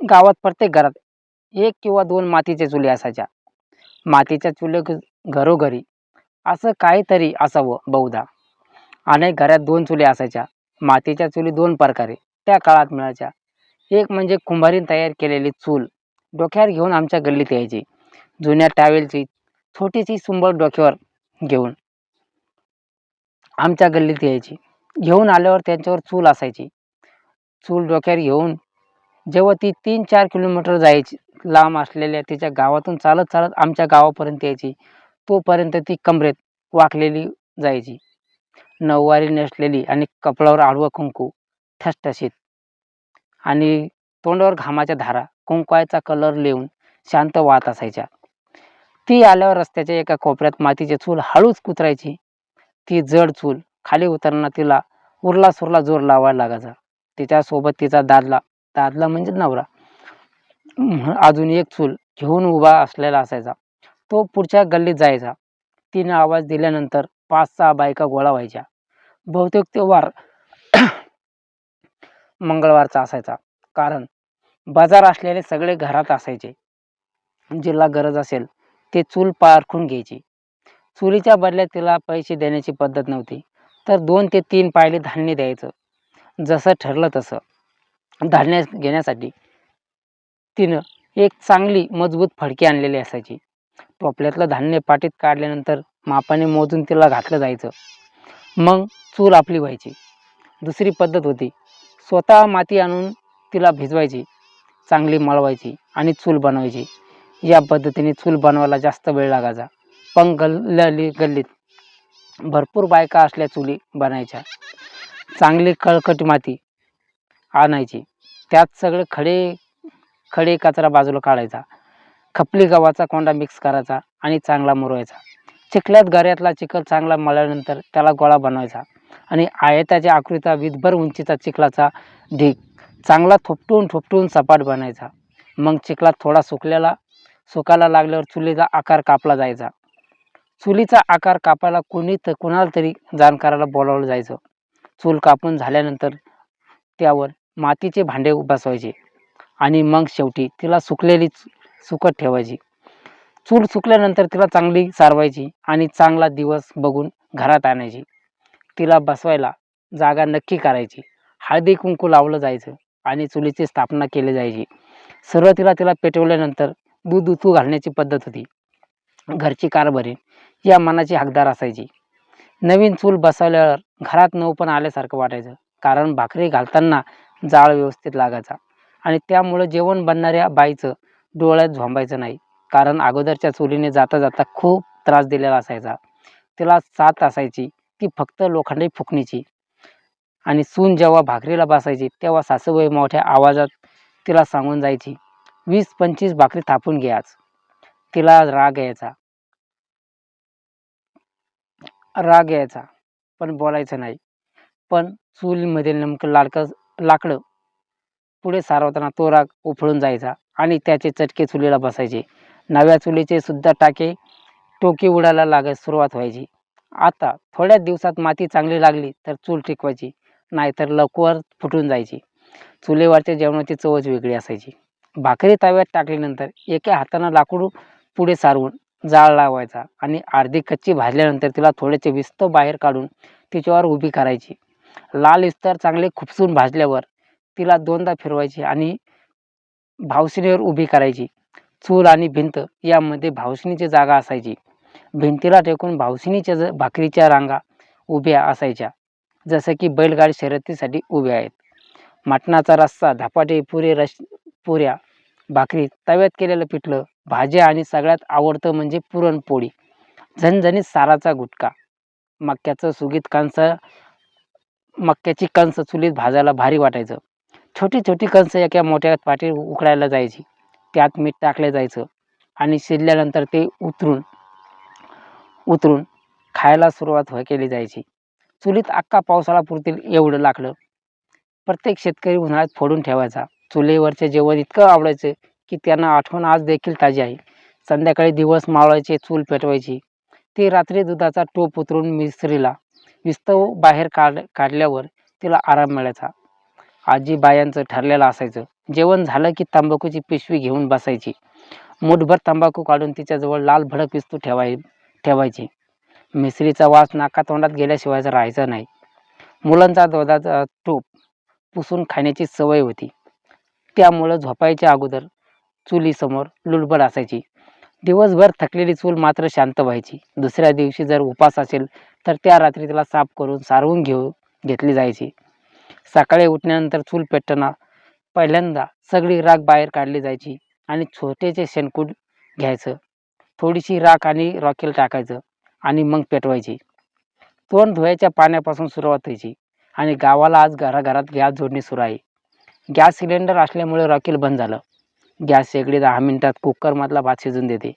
गावात प्रत्येक घरात. एक किंवा दोन मातीच्या चुली असायच्या. मातीच्या चुली घरोघरी. असं काहीतरी असावं बहुधा. अनेक घरात दोन चुली असायच्या. मातीच्या चुली दोन प्रकारे. त्या काळात मिळायच्या. एक म्हणजे कुंभारीन तयार केलेली चूल. डोक्यावर घेऊन आमच्या गल्लीत यायची. जुन्या टॅवेलची छोटीशी सुंबळ डोक्यावर घेऊन आमच्या गल्लीत यायची. घेऊन आल्यावर त्यांच्यावर चूल असायची. चूल डोक्यावर घेऊन जेव्हा ती तीन चार किलोमीटर जायची लांब असलेल्या तिच्या गावातून चालत चालत आमच्या गावापर्यंत यायची. तोपर्यंत ती कमरेत वाकलेली जायची. नऊवारी नेसलेली आणि कपडावर आडवं कुंकू ठसठशीत. आणि तोंडावर घामाच्या धारा कुंकवायचा कलर लिहून शांत वाहत असायच्या. ती आल्यावर रस्त्याच्या एका कोपऱ्यात मातीची चूल हळूच कुतरायची. ती जड चूल खाली उतरताना तिला उरला सुरला जोर लावायला लागायचा. तिच्यासोबत तिचा दादला दादला म्हणजे नवरा. अजून एक चूल घेऊन उभा असलेला असायचा. तो पुढच्या गल्लीत जायचा. तिनं आवाज दिल्यानंतर पाच सहा बायका गोळा व्हायच्या. बहुतेक तो वार मंगळवारचा असायचा. कारण बाजार असलेले सगळे घरात असायचे. जिला गरज असेल ते चूल पारखून घ्यायची. चुलीच्या बदल्यात तिला पैसे देण्याची पद्धत नव्हती. तर दोन ते तीन पायले धान्य द्यायचं. जसं ठरलं तसं. धान्य घेण्यासाठी तिनं एक चांगली मजबूत फडकी आणलेली असायची. टोपल्यातलं धान्य पाटीत काढल्यानंतर मापाने मोजून तिला घातलं जायचं. मग चूल आपली व्हायची. दुसरी पद्धत होती. स्वतः माती आणून तिला भिजवायची चांगली मळवायची आणि चूल बनवायची. या पद्धतीने चूल बनवायला जास्त वेळ लागायचा. पण गल्ली गल्लीत भरपूर बायका असल्या चुली बनायच्या. चांगली कळकट माती आणायची. त्यात सगळे खडे खडे कचरा बाजूला काढायचा. खपली गव्हाचा कोंडा मिक्स करायचा आणि चांगला मुरवायचा. चिखल्यात गऱ्यातला चिखल चांगला मळल्यानंतर त्याला गोळा बनवायचा आणि आयताच्या आकृतीचा विधभर उंचीचा चिखलाचा ढीग चांगला थोपटून थोपटून सपाट बनायचा. मग चिखलात थोडा सुकलेला सुकायला लागल्यावर चुलीचा आकार कापला जायचा. चुलीचा आकार कापायला कोणी तर कुणाला तरी जाणकाराला बोलावलं जायचं. चूल कापून झाल्यानंतर त्यावर मातीचे भांडे बसवायचे आणि मग शेवटी तिला सुकलेली सुकत ठेवायची. चूल सुकल्यानंतर तिला चांगली सारवायची आणि चांगला दिवस बघून घरात आणायची. तिला बसवायला जागा नक्की करायची. हळदी कुंकू लावलं जायचं आणि चुलीची स्थापना केली जायची. सुरुवातीला तिला पेटवल्यानंतर दूध उतू घालण्याची पद्धत होती. घरची कारभारी या मनाची हकदार असायची. नवीन चूल बसवल्यावर घरात नऊ पण आल्यासारखं वाटायचं. कारण भाकरी घालताना जाळ व्यवस्थित लागायचा. आणि त्यामुळं जेवण बनणाऱ्या बाईचं डोळ्यात झोंबायचं नाही. कारण अगोदरच्या चुलीने जाता जाता खूप त्रास दिलेला असायचा. तिला साथ असायची ती फक्त लोखंडी फुकणीची. आणि सून जेव्हा भाकरीला बसायची तेव्हा सासूबाई मोठ्या आवाजात तिला सांगून जायची वीस पंचवीस भाकरी थापून घ्याच तिला राग यायचा. राग यायचा. पण बोलायचं नाही. पण चूलमधील नेमकं लाडकं लाकडं पुढे सारवताना तो राग उफळून जायचा आणि त्याचे चटके चुलीला बसायचे. नव्या चुलीचे सुद्धा टाके टोकी उडायला लागायला सुरुवात व्हायची. आता थोड्या दिवसात माती चांगली लागली तर चूल टिकवायची नाहीतर लवकर फुटून जायची. चुलीवरच्या जेवणाची चवच वेगळी असायची. भाकरी तव्यात टाकल्यानंतर एका हातानं लाकूड पुढे सारवून जाळ लावायचा आणि अर्धी कच्ची भाजल्यानंतर तिला थोडेसे विस्त बाहेर काढून तिच्यावर उभी करायची. लाल इस्तर चांगले खुपसून भाजल्यावर तिला दोनदा फिरवायची आणि भावशिणीवर उभी करायची. चूल आणि भिंत यामध्ये भावशिणीची जागा असायची. भिंतीला टेकून भावशिणीच्या ज भाकरीच्या रांगा उभ्या असायच्या. जसं की बैलगाडी शर्यतीसाठी उभ्या आहेत. मटणाचा रस्सा धपाटे पुरे रश पुऱ्या भाकरी तव्यात केलेलं पिठलं भाज्या आणि सगळ्यात आवडतं म्हणजे पुरणपोळी. झणझणीत साराचा गुटका मक्याचं सुगीत कंस मक्याची कंस चुलीत भाजायला भारी वाटायचं. छोटी छोटी कंस एका मोठ्या पाटीत उकडायला जायची. त्यात मीठ टाकलं जायचं आणि शिजल्यानंतर ते उतरून उतरून खायला सुरुवात व्हाय केली जायची. चुलीत अख्खा पावसाळा पुरतील एवढं लाकडं प्रत्येक शेतकरी उन्हाळ्यात फोडून ठेवायचा. चुलीवरचे जेवण इतकं आवडायचं की त्यांना आठवण आज देखील ताजी आहे. संध्याकाळी दिवस मावळायचे चूल पेटवायची. ती रात्री दुधाचा टोप उतरून मिसरीला विस्तव बाहेर काढ काढल्यावर तिला आराम मिळायचा. आजीबायांचं ठरलेलं असायचं. जेवण झालं की तंबाखूची पिशवी घेऊन बसायची. मूठभर तंबाखू काढून तिच्याजवळ लाल भडक विस्तू ठेवाय ठेवायची. मिसरीचा वास नाकातोंडात गेल्याशिवाय राहायचा नाही. मुलांचा दोधाचा टोप पुसून खाण्याची सवय होती. त्यामुळं झोपायच्या अगोदर चुलीसमोर लुडबड असायची. दिवसभर थकलेली चूल मात्र शांत व्हायची. दुसऱ्या दिवशी जर उपास असेल तर त्या रात्री तिला साफ करून सारवून घेऊ घेतली जायची. सकाळी उठल्यानंतर चूल पेटताना पहिल्यांदा सगळी राख बाहेर काढली जायची आणि छोटेचे शेणकूट घ्यायचं. थोडीशी राख आणि रॉकेल टाकायचं आणि मग पेटवायची. तोंड धुवायच्या पाण्यापासून सुरुवात व्हायची आणि गावाला आज घराघरात गॅस जोडणी सुरू आहे. गॅस सिलेंडर असल्यामुळे रॉकेल बंद झालं. गॅस शेगडी दहा मिनिटात कुकरमधला भात शिजून देते.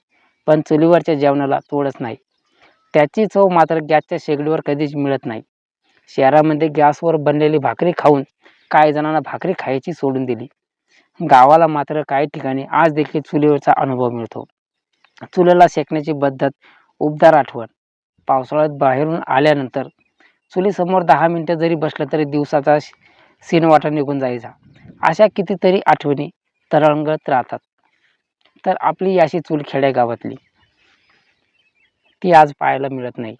पण चुलीवरच्या जेवणाला तोडच नाही. त्याची चव मात्र गॅसच्या शेगडीवर कधीच मिळत नाही. शहरामध्ये गॅसवर बनलेली भाकरी खाऊन काही जणांना भाकरी खायची सोडून दिली. गावाला मात्र काही ठिकाणी आज देखील चुलीवरचा अनुभव मिळतो. चुलीला शेकण्याची पद्धत उबदार आठवण. पावसाळ्यात बाहेरून आल्यानंतर चुलीसमोर दहा मिनटं जरी बसलं तरी दिवसाचा सीनवाटा निघून जायचा. अशा कितीतरी आठवणी तरंगत राहतात. तर आपली अशी चूल खेडेगावातली ती आज पाहायला मिळत नाही.